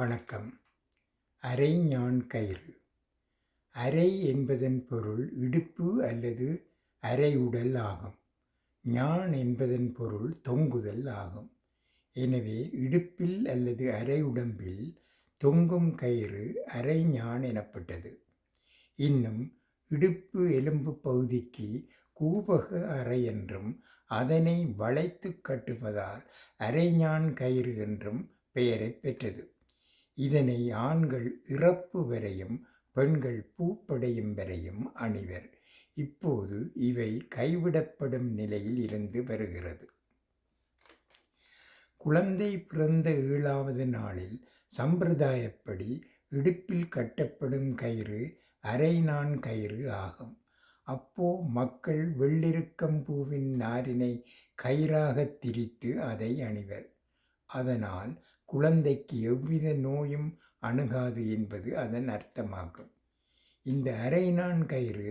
வணக்கம். அரை ஞான் கயிறு. அரை என்பதன் பொருள் இடுப்பு அல்லது அரை உடல் ஆகும். ஞான் என்பதன் பொருள் தொங்குதல் ஆகும். எனவே இடுப்பில் அல்லது அரை உடம்பில் தொங்கும் கயிறு அரை ஞான் எனப்பட்டது. இன்னும் இடுப்பு எலும்பு பகுதிக்கு கூபக அறை என்றும் அதனை வளைத்து கட்டுவதால் அரைஞான் கயிறு என்றும் பெயரை பெற்றது. இதனை ஆண்கள் இறப்பு வரையும் பெண்கள் பூப்படையும் வரையும் அணிவர். இப்போது இவை கைவிடப்படும் நிலையில் இருந்து வருகிறது. குழந்தை பிறந்த ஏழாவது நாளில் சம்பிரதாயப்படி இடுப்பில் கட்டப்படும் கயிறு அரை நான் கயிறு ஆகும். அப்போ மக்கள் வெள்ளிருக்கம் பூவின் நாரினை கயிறாக திரித்து அதை அணிவர். அதனால் குழந்தைக்கு எவ்வித நோயும் அணுகாது என்பது அதன் அர்த்தமாகும். இந்த அரைநான் கயிறு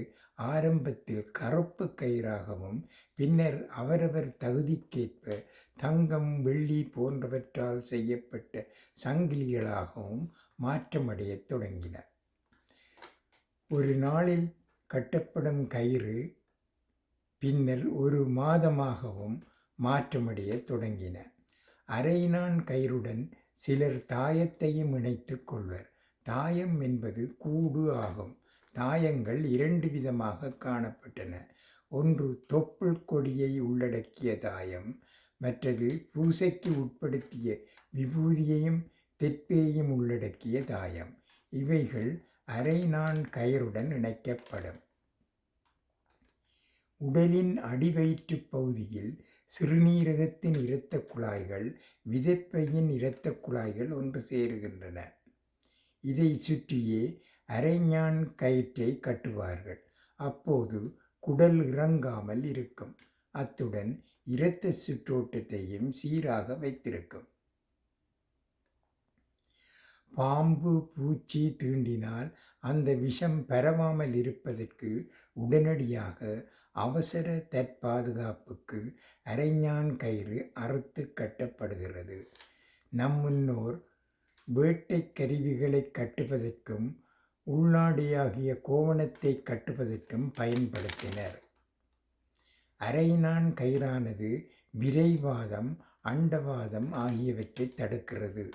ஆரம்பத்தில் கருப்பு கயிறாகவும் பின்னர் அவரவர் தகுதிக்கேற்ப தங்கம் வெள்ளி போன்றவற்றால் செய்யப்பட்ட சங்கிலிகளாகவும் மாற்றமடையத் தொடங்கின. ஒரு நாளில் கட்டப்படும் கயிறு பின்னர் ஒரு மாதமாகவும் மாற்றமடைய தொடங்கின. அரைநான் கயிறுடன் சிலர் தாயத்தையும் இணைத்து கொள்வர். தாயம் என்பது கூடு ஆகும். தாயங்கள் இரண்டு விதமாக காணப்பட்டன. ஒன்று தொப்புள் கொடியை உள்ளடக்கிய தாயம் மற்றது பூசைக்கு உட்படுத்திய விபூதியையும் தெற்பேயும் உள்ளடக்கிய தாயம். இவைகள் அரை நான் கயிறுடன் இணைக்கப்படும். உடலின் அடிவயிற்று பகுதியில் சிறுநீரகத்தின் இரத்த குழாய்கள் விதைப்பையின் இரத்த குழாய்கள் ஒன்று சேருகின்றன. இதை சுற்றியே அரைஞான் கயிற்றை கட்டுவார்கள். அப்போது குடல் இறங்காமல் இருக்கும். அத்துடன் இரத்த சுற்றோட்டத்தையும் சீராக வைத்திருக்கும். பாம்பு பூச்சி தீண்டினால் அந்த விஷம் பரவாமல் இருப்பதற்கு உடனடியாக அவசர தற்பாதுகாப்புக்கு அரைஞான் கயிறு அறுத்து கட்டப்படுகிறது. நம் முன்னோர் வேட்டை கருவிகளை கட்டுவதற்கும் உள்நாடியாகிய கோவணத்தை கட்டுவதற்கும் பயன்படுத்தினர். அரைநான் கயிறானது விரைவாதம் அண்டவாதம் ஆகியவற்றை தடுக்கிறது.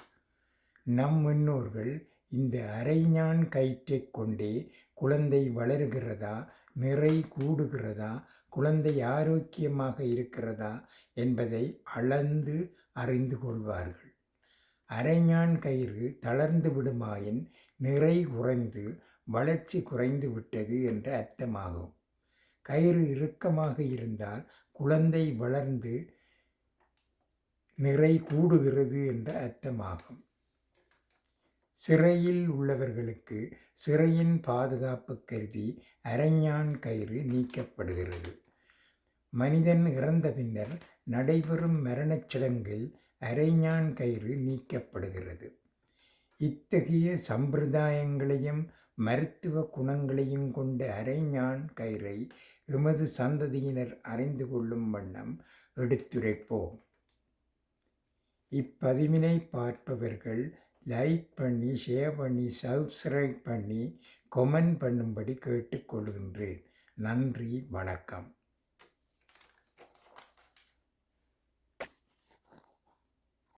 நம் முன்னோர்கள் இந்த அரைஞான் கயிற்றை கொண்டே குழந்தை வளருகிறதா நிறை கூடுகிறதா குழந்தை ஆரோக்கியமாக இருக்கிறதா என்பதை அளந்து அறிந்து கொள்வார்கள். அரைஞான் கயிறு தளர்ந்து விடுமாயின் நிறை குறைந்து வளர்ச்சி குறைந்து விட்டது என்ற அர்த்தமாகும். கயிறு இறுக்கமாக இருந்தால் குழந்தை வளர்ந்து நிறை கூடுகிறது என்ற அர்த்தமாகும். சிறையில் உள்ளவர்களுக்கு சிறையின் பாதுகாப்பு கருதி அரைஞான் கயிறு நீக்கப்படுகிறது. மனிதன் இறந்த பின்னர் நடைபெறும் மரணச் சடங்கில் அரைஞான் கயிறு நீக்கப்படுகிறது. இத்தகைய சம்பிரதாயங்களையும் மருத்துவ குணங்களையும் கொண்ட அரைஞான் கயிறை எமது சந்ததியினர் அறிந்து கொள்ளும் வண்ணம் எடுத்துரைப்போம். இப்பதிவினை பார்ப்பவர்கள் லைக் பண்ணி ஷேர் பண்ணி சப்ஸ்கிரைப் பண்ணி கொமெண்ட் பண்ணும்படி கேட்டுக்கொள்கின்றேன். நன்றி வணக்கம்.